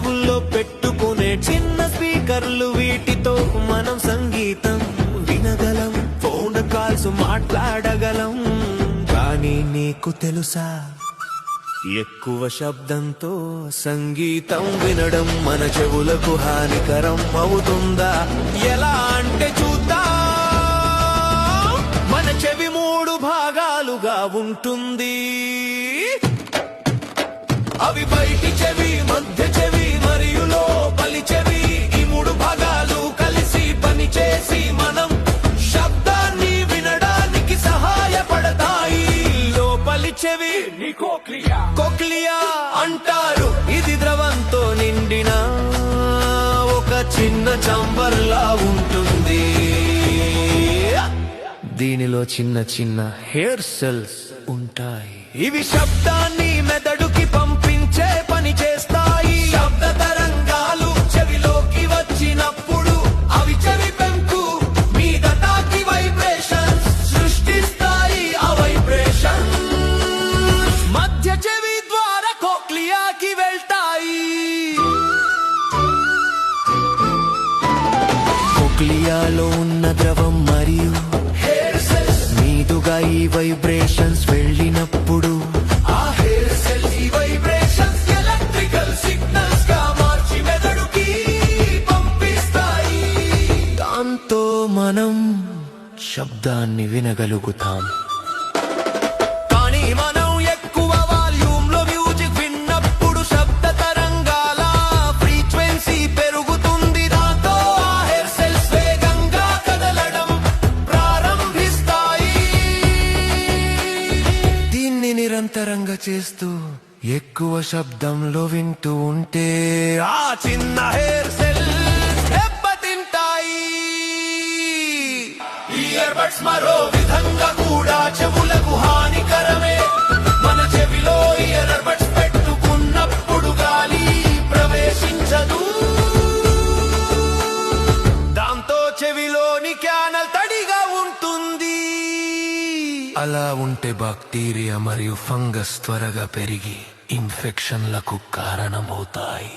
చెవుల్లో పెట్టుకునే చిన్న స్పీకర్లు వీటితో మనం సంగీతం వినగలం. Phone calls మాట్లాడగలం. కానీ నీకు తెలుసా? ఎక్కువ శబ్దంతో సంగీతం వినడం మన చెవులకు హానికరం అవుతుందా? ఎలా అంటే చూద్దాం. మన చెవి మూడు భాగాలుగా ఉంటుంది. అవి బయటి చెవి మధ్య దీన్ని కోక్లియా? కోక్లియా అంటారు. ఇది ద్రవంతో నిండిన ఒక చిన్న చంబర్లా ఉంటుంది. దీనిలో చిన్న చిన్న హెయిర్ సెల్స్ ఉంటాయి. ఇవి శబ్దాన్ని కోక్లియాలో ఉన్న ద్రవం మరియు మీదుగా ఈ వైబ్రేషన్స్ వెళ్ళినప్పుడు దాంతో మనం శబ్దాన్ని వినగలుగుతాం. నిరంతరంగా చేస్తూ ఎక్కువ శబ్దంలో వింటూ ఉంటే ఆ చిన్న హెయిర్ సెల్ దెబ్బతింటాయి. ఇయర్ బడ్స్ మరో విధంగా కూడా చెవులకు హానికరమే. అలా ఉంటే బాక్టీరియా మరియు ఫంగస్ త్వరగా పెరిగి ఇన్ఫెక్షన్లకు కారణమవుతాయి.